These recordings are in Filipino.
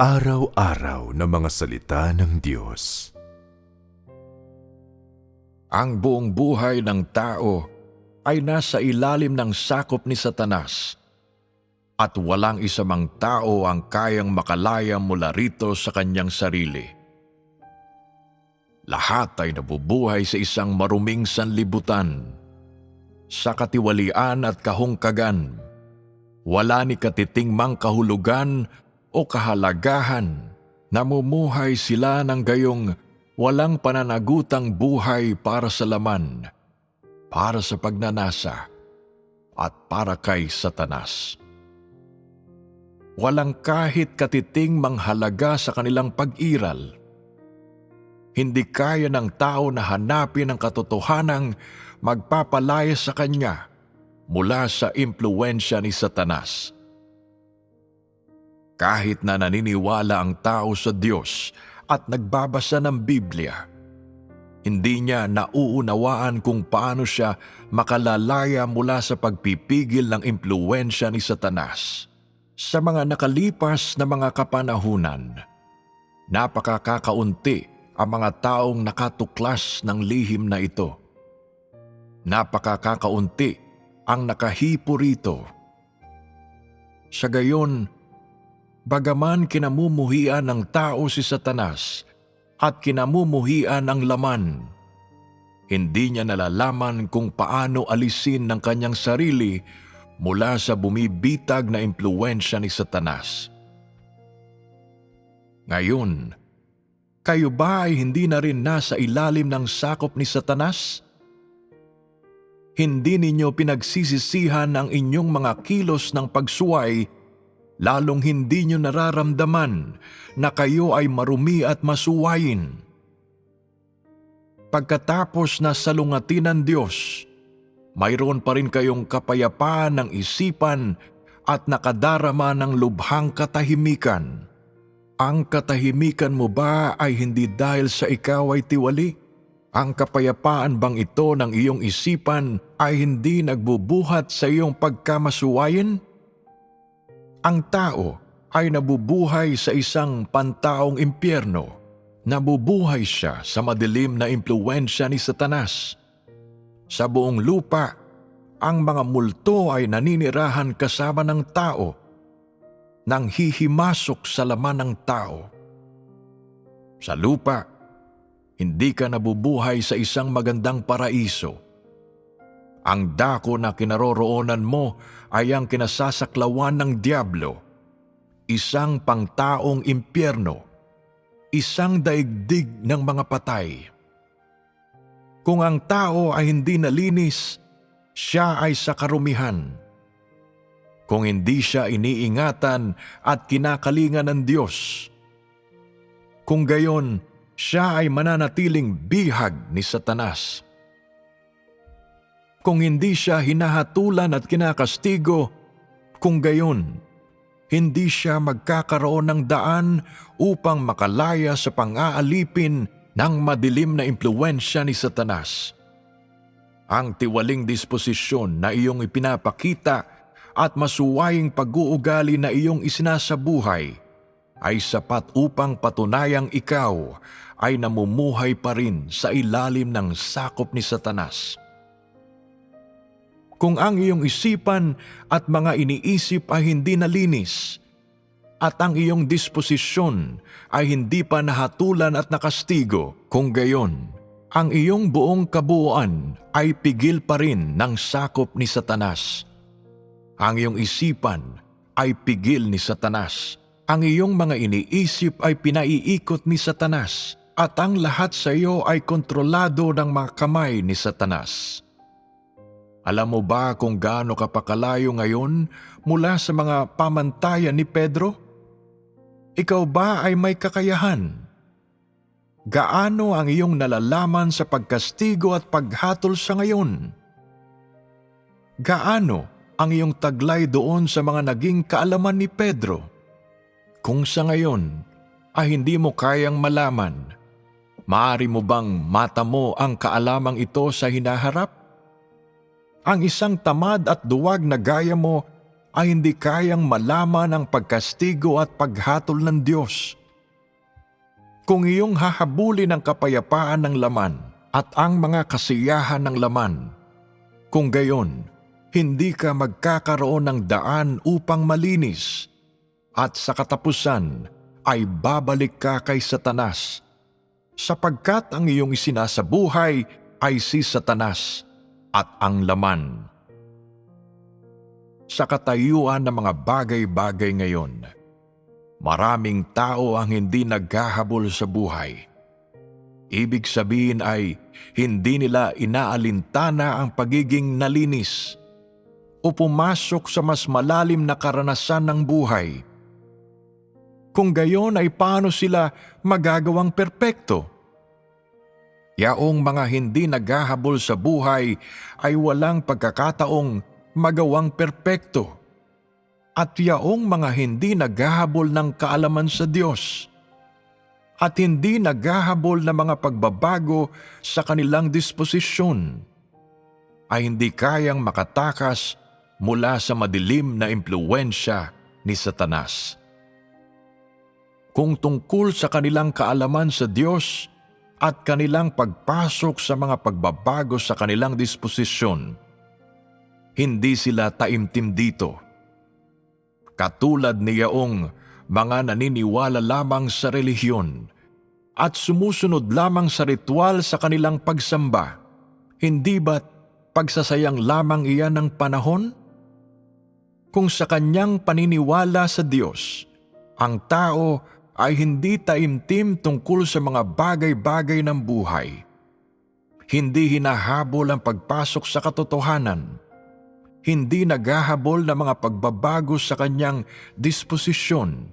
Araw-araw na mga salita ng Diyos. Ang buong buhay ng tao ay nasa ilalim ng sakop ni Satanas at walang isa mang tao ang kayang makalaya mula rito sa kanyang sarili. Lahat ay nabubuhay sa isang maruming sanlibutan, sa katiwalian at kahungkagan. Wala ni katitingmang kahulugan o kahalagahan. Namumuhay sila ng gayong walang pananagutang buhay para sa laman, para sa pagnanasa, at para kay Satanas. Walang kahit katiting manghalaga sa kanilang pag-iral. Hindi kaya ng tao na hanapin ang katotohanang magpapalaya sa kanya mula sa impluensya ni Satanas. Kahit na naniniwala ang tao sa Diyos at nagbabasa ng Biblia, hindi niya nauunawaan kung paano siya makalalaya mula sa pagpipigil ng impluensya ni Satanas. Sa mga nakalipas na mga kapanahunan, napakakakaunti ang mga taong nakatuklas ng lihim na ito. Napakakakaunti ang nakahipo rito. Sa gayon, bagaman kinamumuhian ng tao si Satanas at kinamumuhian ang laman, hindi niya nalalaman kung paano alisin ng kanyang sarili mula sa bumibitag na impluensya ni Satanas. Ngayon, kayo ba ay hindi na rin nasa ilalim ng sakop ni Satanas? Hindi ninyo pinagsisisihan ang inyong mga kilos ng pagsuway lalong hindi nyo nararamdaman na kayo ay marumi at masuwayin. Pagkatapos na salungatin ng Diyos, mayroon pa rin kayong kapayapaan ng isipan at nakadarama ng lubhang katahimikan. Ang katahimikan mo ba ay hindi dahil sa ikaw ay tiwali? Ang kapayapaan bang ito ng iyong isipan ay hindi nagbubuhat sa iyong pagkamasuwayin? Ang tao ay nabubuhay sa isang pantaong impyerno. Nabubuhay siya sa madilim na impluensya ni Satanas. Sa buong lupa, ang mga multo ay naninirahan kasama ng tao nang hihimasok sa laman ng tao. Sa lupa, hindi ka nabubuhay sa isang magandang paraiso. Ang dako na kinaroroonan mo ay ang kinasasaklawan ng Diablo, isang pangtaong impyerno, isang daigdig ng mga patay. Kung ang tao ay hindi nalinis, siya ay sa karumihan. Kung hindi siya iniingatan at kinakalingan ng Diyos, kung gayon, siya ay mananatiling bihag ni Satanas. Kung hindi siya hinahatulan at kinakastigo, kung gayon, hindi siya magkakaroon ng daan upang makalaya sa pang-aalipin ng madilim na impluensya ni Satanas. Ang tiwaling disposisyon na iyong ipinapakita at masuwaying pag-uugali na iyong isinasabuhay ay sapat upang patunayang ikaw ay namumuhay pa rin sa ilalim ng sakop ni Satanas. Kung ang iyong isipan at mga iniisip ay hindi nalinis, at ang iyong disposisyon ay hindi pa nahatulan at nakastigo, kung gayon, ang iyong buong kabuuan ay pigil pa rin ng sakop ni Satanas. Ang iyong isipan ay pigil ni Satanas. Ang iyong mga iniisip ay pinaiikot ni Satanas at ang lahat sa iyo ay kontrolado ng mga kamay ni Satanas. Alam mo ba kung gaano ka pakalayo ngayon mula sa mga pamantayan ni Pedro? Ikaw ba ay may kakayahan? Gaano ang iyong nalalaman sa pagkastigo at paghatol sa ngayon? Gaano ang iyong taglay doon sa mga naging kaalaman ni Pedro? Kung sa ngayon ay hindi mo kayang malaman, maari mo bang mata mo ang kaalamang ito sa hinaharap? Ang isang tamad at duwag na gaya mo ay hindi kayang malaman ang pagkastigo at paghatol ng Diyos. Kung iyong hahabulin ang kapayapaan ng laman at ang mga kasiyahan ng laman, kung gayon, hindi ka magkakaroon ng daan upang malinis at sa katapusan ay babalik ka kay Satanas sapagkat ang iyong isinasabuhay ay si Satanas at ang laman. Sa katayuan ng mga bagay-bagay ngayon, maraming tao ang hindi naghahabol sa buhay. Ibig sabihin ay hindi nila inaalintana ang pagiging nalinis o pumasok sa mas malalim na karanasan ng buhay. Kung gayon ay paano sila magagawang perpekto? Yaong mga hindi naghahabol sa buhay ay walang pagkakataong magawang perpekto. At yaong mga hindi naghahabol ng kaalaman sa Diyos at hindi naghahabol ng mga pagbabago sa kanilang disposisyon ay hindi kayang makatakas mula sa madilim na impluensya ni Satanas. Kung tungkol sa kanilang kaalaman sa Diyos at kanilang pagpasok sa mga pagbabago sa kanilang disposisyon, hindi sila taimtim dito. Katulad ni Yaong mga naniniwala lamang sa relihiyon at sumusunod lamang sa ritual sa kanilang pagsamba, hindi ba't pagsasayang lamang iyan ng panahon? Kung sa kanyang paniniwala sa Diyos, ang tao ay hindi taimtim tungkol sa mga bagay-bagay ng buhay. Hindi hinahabol ang pagpasok sa katotohanan. Hindi naghahabol ng mga pagbabago sa kanyang disposisyon.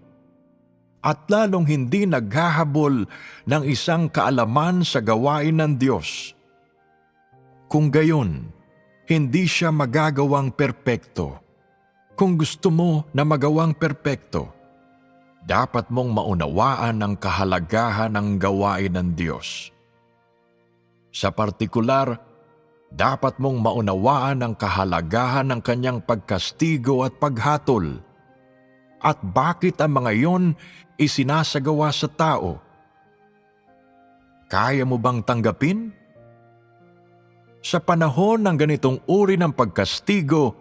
At lalong hindi naghahabol ng isang kaalaman sa gawain ng Diyos. Kung gayon, hindi siya magagawang perpekto. Kung gusto mo na magawang perpekto, dapat mong maunawaan ang kahalagahan ng gawain ng Diyos. Sa partikular, dapat mong maunawaan ang kahalagahan ng kanyang pagkastigo at paghatol at bakit ang mga iyon isinasagawa sa tao. Kaya mo bang tanggapin? Sa panahon ng ganitong uri ng pagkastigo,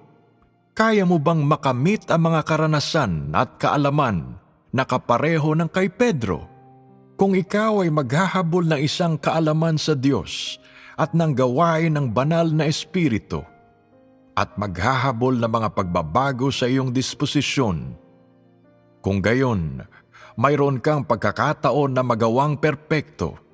kaya mo bang makamit ang mga karanasan at kaalaman na kapareho ng kay Pedro? Kung ikaw ay maghahabol ng isang kaalaman sa Diyos at ng gawain ng banal na Espiritu, at maghahabol ng mga pagbabago sa iyong disposisyon, kung gayon, mayroon kang pagkakataon na magawang perpekto